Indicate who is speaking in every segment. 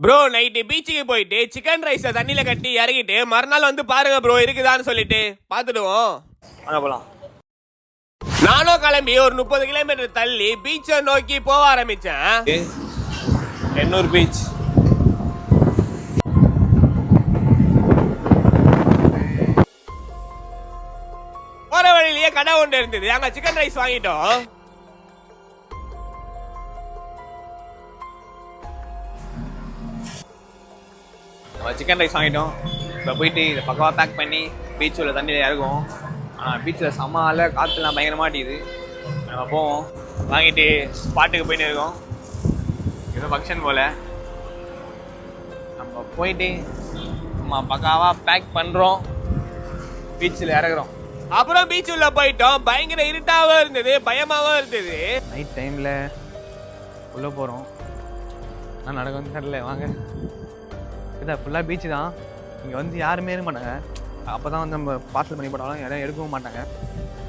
Speaker 1: Bro night பீச்சுக்கு போயிட்டு chicken ரைஸை தண்ணியில கட்டி இறங்கிட்டு மறுநாள் வந்து பாருங்க ப்ரோ இருக்குதான்னு சொல்லிட்டு பார்த்துடுவோம்
Speaker 2: வாங்க போலாம்.
Speaker 1: நானும் கிளம்பி ஒரு முப்பது கிலோமீட்டர் தள்ளி பீச்சை நோக்கி போக ஆரம்பிச்சேன்.
Speaker 2: எண்ணூர் பீச்
Speaker 1: போற வழியிலேயே கடை ஒன்று இருந்தது. அங்க சிக்கன் ரைஸ் வாங்கிட்டோம்.
Speaker 2: நம்ம சிக்கன் ரைஸ் வாங்கிட்டோம். இப்போ போயிட்டு இதை பக்கமாக பேக் பண்ணி பீச் உள்ள தண்ணியில் இறங்குவோம். ஆனால் பீச்சில் செம்ம காற்றுலாம் பயங்கர மாட்டேங்குது நம்ம போவோம். வாங்கிட்டு ஸ்பாட்டுக்கு போயிட்டு இருக்கோம். ஏதோ ஃபங்க்ஷன் போல். நம்ம போயிட்டு நம்ம பக்காவாக பேக் பண்ணுறோம் பீச்சில் இறங்குறோம்.
Speaker 1: அப்புறம் பீச் உள்ள போயிட்டோம். பயங்கர இருட்டாகவும் இருந்தது பயமாகவும் இருந்தது.
Speaker 2: நைட் டைமில் உள்ளே போகிறோம் நான் நடக்கும் வந்து தெரியல. வாங்க. இல்லை ஃபுல்லாக பீச்சு தான். இங்கே வந்து யாருமே இருக்க மாட்டாங்க. அப்போ தான் வந்து நம்ம பார்சல் பண்ணி போட்டாலும் யாரும் எடுக்கவும் மாட்டாங்க.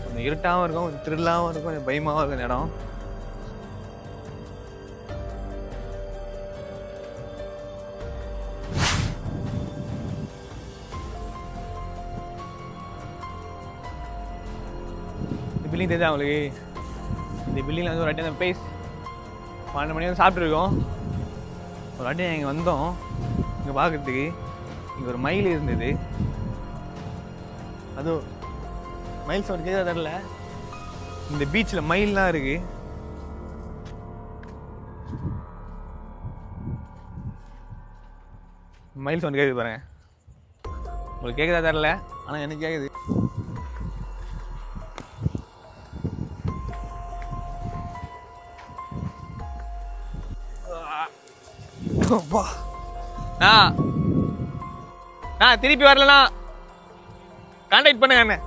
Speaker 2: கொஞ்சம் இருட்டாகவும் இருக்கும் கொஞ்சம் த்ரில்லாகவும் இருக்கும் கொஞ்சம் பயமாகவும் இருக்கும் இடம். பில்லிங் பில்டிங் தெரிஞ்சா உங்களுக்கு? இந்த பில்டிங்கில் வந்து ஒரு வாட்டி அந்த பேஸ் பன்னெண்டு மணி வந்து சாப்பிட்ருக்கோம் ஒரு வாட்டி இங்கே வந்தோம். இங்கே பார்க்குறதுக்கு இங்கே ஒரு மயில் இருந்தது. அதுவும் மயில் சவுண்ட் கேட்க தெரில இந்த பீச்சில் மயில்லாம் இருக்கு. மயில் சவுண்ட் கேட்குது பாருங்க. உங்களுக்கு கேட்குதா தெரில ஆனால் எனக்கு கேட்குது அப்பா. நான் திருப்பி வரலனா கான்டாக்ட் பண்ணுங்க என்ன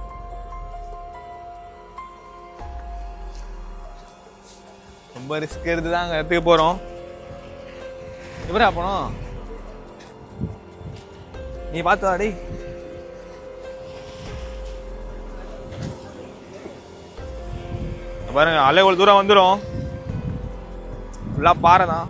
Speaker 2: ரொம்ப ரிஸ்க் எடுத்து தான் அங்கே இடத்துக்கு போகிறோம் எப்படா போனோம்? நீ பார்த்து வாடி பாருங்க அலை ஒரு தூரம் வந்துடும் ஃபுல்லாக பாறை தான்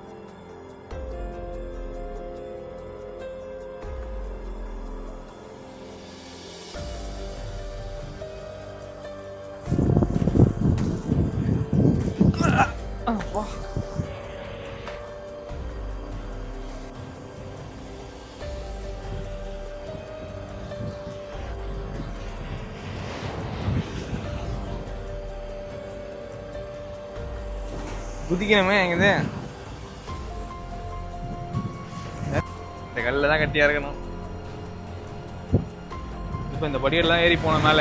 Speaker 2: குதிக்கணுமே எங்குது இந்த கல்லில் தான் கட்டியா இருக்கணும். இப்போ இந்த படியெல்லாம் ஏறி போனனால.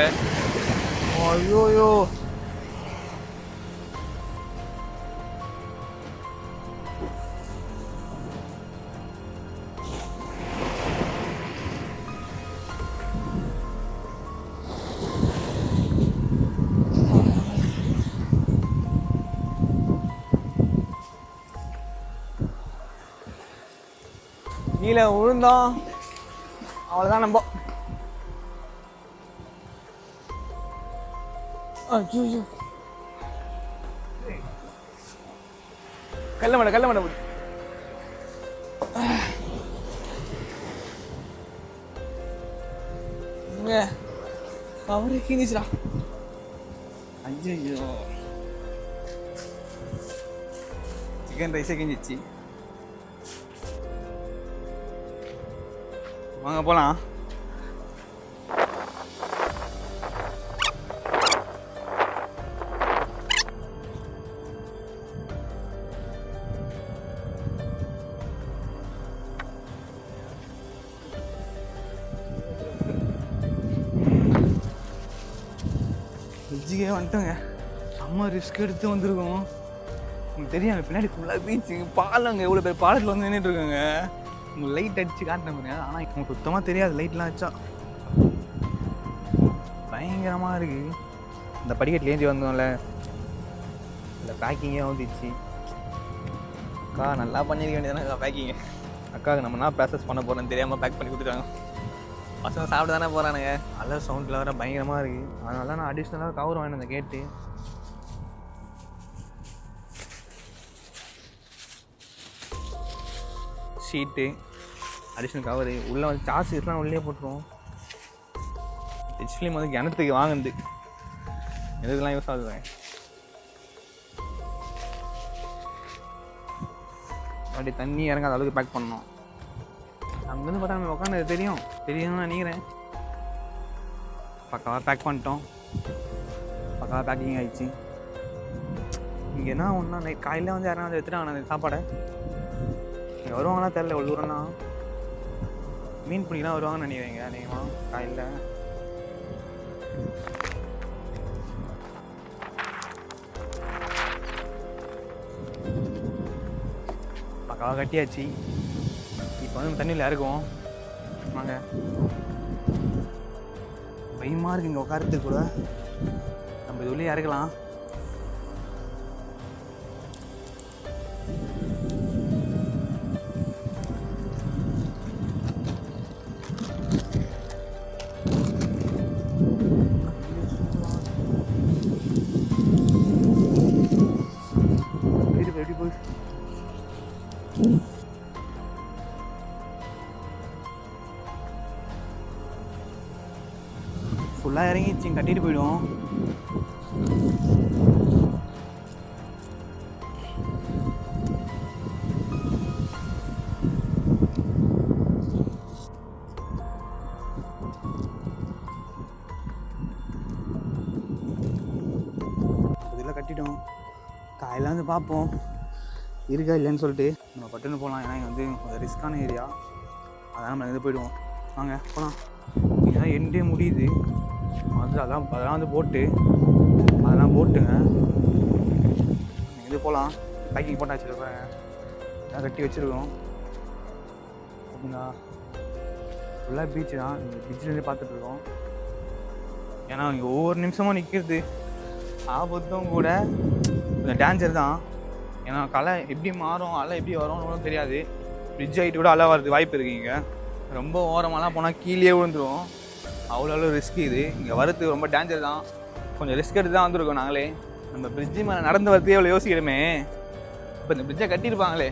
Speaker 2: ஐயோயோ. கீழே விழுந்தோம். அவ்வளோதான் நம்ம. ஐயோ கல்ல மட கல்ல மட இங்க அவரே கிணிச்சுடா ஐயோ சிக்கன் ரைஸே கிஞ்சிச்சு வாங்க போகலாம் வெஜ்ஜிக்கே வந்துட்டோங்க. செம்ம ரிஸ்க் எடுத்து வந்திருக்கோம். உங்களுக்கு தெரியும் பின்னாடி ஃபுல்லாக பீச்சு பாலங்க. எவ்வளோ பேர் பாலத்தில் வந்து நின்றுட்டுருக்காங்க உங்களுக்கு லைட் அடிச்சு காட்டின பாருங்க ஆனால் உங்களுக்கு சுத்தமாக தெரியாது லைட்லாம் வச்சா. பயங்கரமாக இருக்கு. இந்த படிக்கட்டில் ஏந்தி வந்தோம்ல. இந்த பேக்கிங்கே வந்துச்சு. அக்கா நல்லா பண்ணியிருக்க வேண்டியதானே பேக்கிங்க அக்காவுக்கு நம்ம என்ன ப்ராசஸ் பண்ண போகிறோம்னு தெரியாமல் பேக் பண்ணி கொடுத்துட்டாங்க. பசங்க சாப்பிட்டு தானே போகிறானுங்க நல்ல சவுண்டில் வர பயங்கரமாக இருக்குது அதனால நான் அடிஷ்னலாக கவர் வாங்கினேன் கேட்டு ஷீட்டு அடிஷ்னல் கவரு உள்ளே வந்து சார்ஜ் இதெல்லாம் உள்ளே போட்டுருவோம். ஹெச் ஃபிலிம் வந்து கிணத்துக்கு வாங்குது எதுக்கெல்லாம் யூஸ் ஆகுது? அப்படி தண்ணி இறங்காத அளவுக்கு பேக் பண்ணோம் அங்கேருந்து பார்த்தா நம்ம உட்காந்து தெரியும். தெரியும்னு நினைக்கிறேன். பக்காவாக பேக் பண்ணிட்டோம். பக்காவாக பேக்கிங் ஆகிடுச்சு இங்கே என்ன ஒன்றா நைட் காலையில் வந்து யாரும் வந்து எடுத்துட்டாங்க அந்த சாப்பாடை. இங்கே வருவாங்களா தெரில ஒரு மீன் பிடிக்கலாம் வருவாங்கன்னு நினைக்கிறீங்க அநேகமாக காலையில் பக்காவாக கட்டியாச்சு. இப்போ வந்து தண்ணியில் இறக்குவோம். வாங்க. பயமாக இருக்குது இங்கே உட்காரத்துக்கு கூட நம்ம இது உள்ளே இறக்கலாம். கட்டிட்டு போயிடுவோம். கட்டிட்டோம். காலையில் வந்து பார்ப்போம். இருக்கா இல்லைன்னு சொல்லிட்டு நம்ம பட்டுன்னு போகலாம். ஏன்னா இங்கே வந்து கொஞ்சம் ரிஸ்க்கான ஏரியா அதான் நம்ம இது போயிடுவோம். வாங்க போகலாம் இங்கே எண்டே முடியுது. வந்து அதான் அதெல்லாம் வந்து போட்டு அதெல்லாம் போட்டுங்க இது போகலாம் பேக்கிங் போட்டாச்சு பாருங்க. எல்லாம் கட்டி வச்சுருக்கோம். ஓகேங்களா ஃபுல்லாக பீச்சு தான். இந்த பீச்சிலேருந்து பார்த்துட்ருக்கோம் ஏன்னா இங்கே ஒவ்வொரு நிமிஷமும் நிற்கிறது ஆபத்தும் கூட. கொஞ்சம் டேஞ்சர் தான். ஏன்னா கலை எப்படி மாறும் அலை எப்படி வரும்னு தெரியாது. பிரிட்ஜ் ஹைட்டு கூட அலை வரது வாய்ப்பு இருக்குது இங்கே. ரொம்ப ஓரமாலாம் போனால் கீழே விழுந்துரும். அவ்வளோ அவ்வளோ ரிஸ்க் இது. இங்கே வரது ரொம்ப டேஞ்சர் தான். கொஞ்சம் ரிஸ்க் எடுத்து தான் வந்திருக்கோம் நாங்களே. நம்ம பிரிட்ஜு மேலே நடந்து வரதே எவ்வளோ யோசிக்கிறோமே இப்போ இந்த பிரிட்ஜை கட்டியிருப்பாங்களே.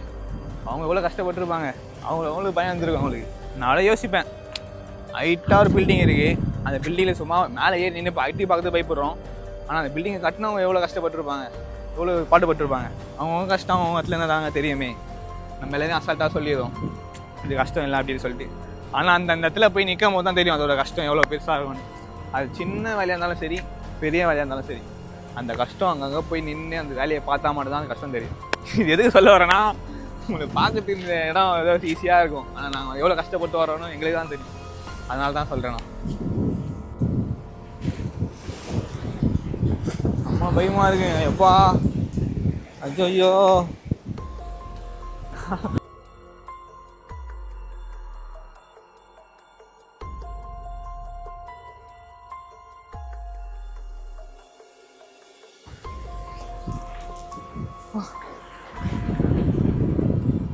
Speaker 2: அவங்க எவ்வளோ கஷ்டப்பட்டிருப்பாங்க. அவங்க அவங்களுக்கு பயம் வந்திருக்கும் அவங்களுக்கு. நானே யோசிப்பேன். ஹைட்டாக ஒரு பில்டிங் இருக்குது அந்த பில்டிங்கில் சும்மா மேலே ஏறி நின்று இப்போ ஐடி பார்க்கறது பயப்படுறோம். ஆனால் அந்த பில்டிங்கை கட்டினவங்க எவ்வளோ கஷ்டப்பட்டுருப்பாங்க. எவ்வளோ பாடுபட்டிருப்பாங்க. அவங்கவுங்க கஷ்டம் அவங்க இடத்துல என்ன தாங்க தெரியுமே. நம்ம எல்லாரையும் அசால்ட்டாக சொல்லிடுறோம். இது கஷ்டம் இல்லை அப்படின்னு சொல்லிட்டு. ஆனால் அந்த அந்த இடத்துல போய் நிற்கும் போது தான் தெரியும் அதோட கஷ்டம் எவ்வளோ பெருசாக இருக்கும்னு. அது சின்ன வேலையாக இருந்தாலும் சரி பெரிய வேலையாக இருந்தாலும் சரி அந்த கஷ்டம் அங்கங்கே போய் நின்று அந்த வேலையை பார்த்தா மட்டும் தான் கஷ்டம் தெரியும். இது எதுக்கு சொல்ல வரேன்னா உங்களுக்கு பார்க்கறதுக்கு இந்த இடம் ஏதோ ஈஸியாக இருக்கும். ஆனால் நாங்கள் எவ்வளோ கஷ்டப்பட்டு வரோன்னு எங்களுக்கு தான் தெரியும். அதனால தான் சொல்கிறேன் நான். அம்மா பயமாக இருக்கு. எப்பா? ஐயோ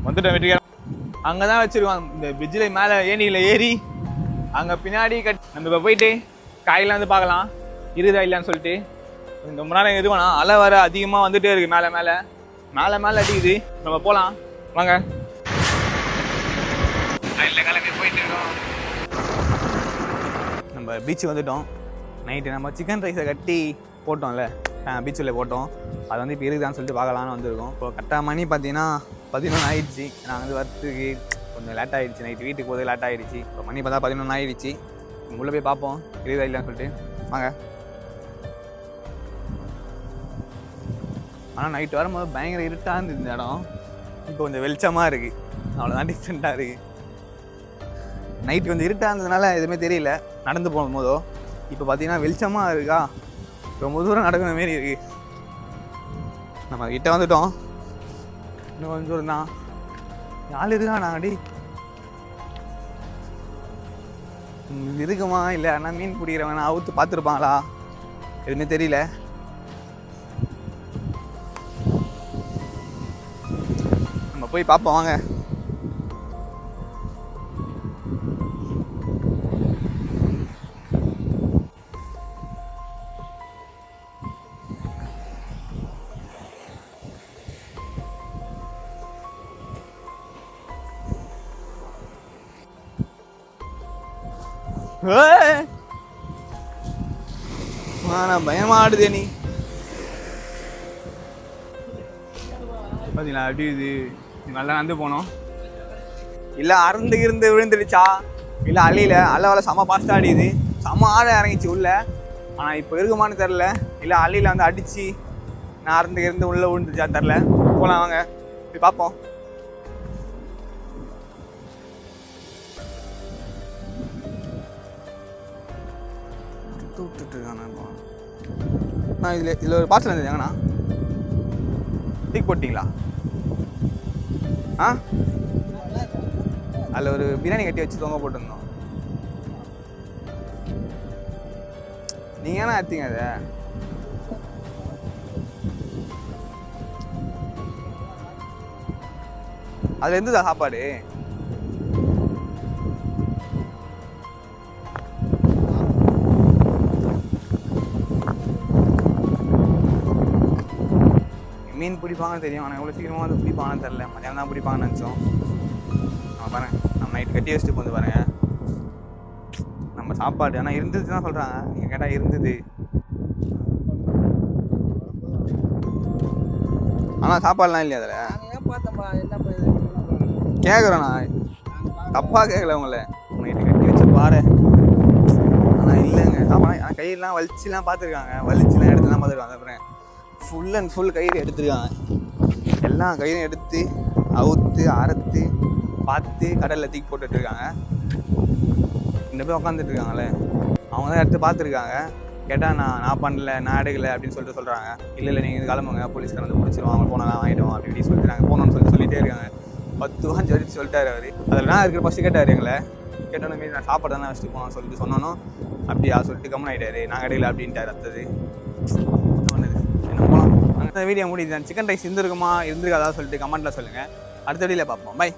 Speaker 2: வந்துட்டேன் வெற்றிகரம் அங்கே தான் வச்சிருக்கோம் இந்த பிரிட்ஜில் மேலே ஏணியில் ஏறி அங்கே பின்னாடி கட் நம்ம இப்போ போயிட்டு காலையில் வந்து பார்க்கலாம். இருக்குதா இல்லைன்னு சொல்லிட்டு. ரொம்ப நேரம் இது வேணாம். அலை வர அதிகமாக வந்துட்டே இருக்கு மேலே மேலே. மேலே மேலே அடிக்குது. நம்ம போகலாம் வாங்க. நம்ம பீச் வந்துட்டோம். நைட்டு நம்ம சிக்கன் ரைஸை கட்டி போட்டோம்ல. பீச்சில் போட்டோம். அது வந்து இப்போ இருக்குதான்னு சொல்லிட்டு பார்க்கலான்னு வந்திருக்கோம். இப்போ கரெக்டாக மணி பார்த்தீங்கன்னா பதினொன்று ஆயிடுச்சு. நாங்கள் வந்து வரத்துக்கு கொஞ்சம் லேட் ஆகிடுச்சு நைட்டு வீட்டுக்கு போதே லேட் ஆகிடுச்சு இப்போ மணி பார்த்தா பதினொன்று ஆயிடுச்சு. உள்ளே போய் பார்ப்போம். இருக்குதா இல்லைன்னு சொல்லிட்டு. வாங்க. ஆனால் நைட்டு வரும்போது பயங்கர இருட்டாக இருந்தது இந்த இடம். இப்போ கொஞ்சம் வெளிச்சமாக இருக்குது அவ்வளோதான் டிஃப்ரெண்ட்டாக இருக்குது நைட் கொஞ்சம் இருட்டாக இருந்ததுனால எதுவுமே தெரியல. நடந்து போகும்போதோ. இப்போ பார்த்தீங்கன்னா வெளிச்சமாக இருக்கா? ரொம்ப தூரம் நடக்கிற மாரி இருக்கு. நம்ம கிட்ட வந்துட்டோம். இன்னும் கொஞ்சம் தூரம் தான். யாழ் இருக்கா நான் அடி இருக்குமா? இல்லை அண்ணா மீன் பிடிக்கிறவங்க அவுத்து பார்த்துருப்பாங்களா? எதுவுமே தெரியல. நம்ம போய் பார்ப்போம் வாங்க. ஆனா பயமா ஆடுதே நீ. பார்த்தீங்களா அப்படி இது? நல்லா நடந்து போனோம். இல்லை அறந்து இருந்து விழுந்துடுச்சா? இல்லை அள்ளியில். அள்ள வேலை செம பாஸ்ட் ஆடிது. செம ஆட இறங்கிச்சு உள்ள. ஆனால் இப்போ இருக்குமான்னு தெரில இல்லை அள்ளியில் வந்து அடித்து நான் அறந்து இருந்து உள்ளே விழுந்துச்சா தெரில போகலாம் வாங்க போய் பார்ப்போம். விட்டுட்டு இருக்கானே இப்போ நான் இதில் இதில் ஒரு பார்சல் இருந்தது எங்கண்ணா? தூக்கி போட்டிங்களா? ஆ? அதில் ஒரு பிரியாணி கட்டி வச்சு தொங்க போட்டிருந்தோம். நீங்கள் ஏன்னா எடுத்தீங்க அதை அதில் எந்ததா சாப்பாடு? மீன் பிடிப்பாங்கன்னு தெரியும். ஆனால் எவ்வளோ சீக்கிரமாக வந்து பிடிப்பாங்கன்னு தெரில மதியானம் தான் பிடிப்பாங்கன்னு நினச்சோம். நம்ம பாருங்க. நம்ம நைட் கட்டி வச்சுட்டு வந்து பாருங்க. நம்ம சாப்பாடு ஆனால் இருந்தது தான் சொல்கிறாங்க நீங்கள் கேட்டால் இருந்தது. ஆனால் சாப்பாடுலாம் இல்லையா அதில்? கேட்குறேன் நான் தப்பாக கேட்கல உங்களை. நைட்டு கட்டி வச்ச பாரு. ஆனால் இல்லைங்க. ஆமாம் ஆனால் கையெல்லாம் வலிச்சுலாம் பார்த்துருக்காங்க. வலிச்சுலாம் எடுத்துலாம் பார்த்துருக்காங்க. அப்புறம் ஃபுல் அண்ட் ஃபுல் கயிறு எடுத்துருக்காங்க. எல்லா கயிறும் எடுத்து அவுத்து அறுத்து பார்த்து கடலில் தூக்கி போட்டுட்ருக்காங்க இந்த போய் உக்காந்துட்டு இருக்காங்களே அவங்க தான் எடுத்து பார்த்துருக்காங்க. கேட்டால் நான் நான் பண்ணல நான் எடுக்கலை அப்படின்னு சொல்லிட்டு சொல்கிறாங்க இல்லை இல்லை நீங்கள் கிளம்புங்க. போலீஸ்காரன் வந்து பிடிச்சிருவோம் அவங்க போனால் வாங்கிடுவோம் அப்படி இப்படி சொல்லிட்டு நாங்கள் போனோம்னு சொல்லி சொல்லிட்டே இருக்காங்க. பத்து வாஞ்சு வரைக்கும் சொல்லிட்டாரு அவர். அதில் நான் இருக்கிற ஃபஸ்ட்டு கேட்டார் எங்களை. கேட்டோன்னு மீறி நான் சாப்பாடு தானே வச்சுட்டு போனோம் சொல்லிட்டு சொன்னோம். அப்படியா? சொல்லிட்டு கம்மன் ஆகிட்டாரு நாங்கள் எடுக்கல அப்படின்ட்டார் அடுத்தது வீடியோ முடியுது சிக்கன் ரைஸ் இருந்திருக்குமா? இருந்திருக்காதா சொல்லிட்டு கமெண்ட்டில் சொல்லுங்கள் அடுத்த வீடியோவில் பார்ப்போம். பை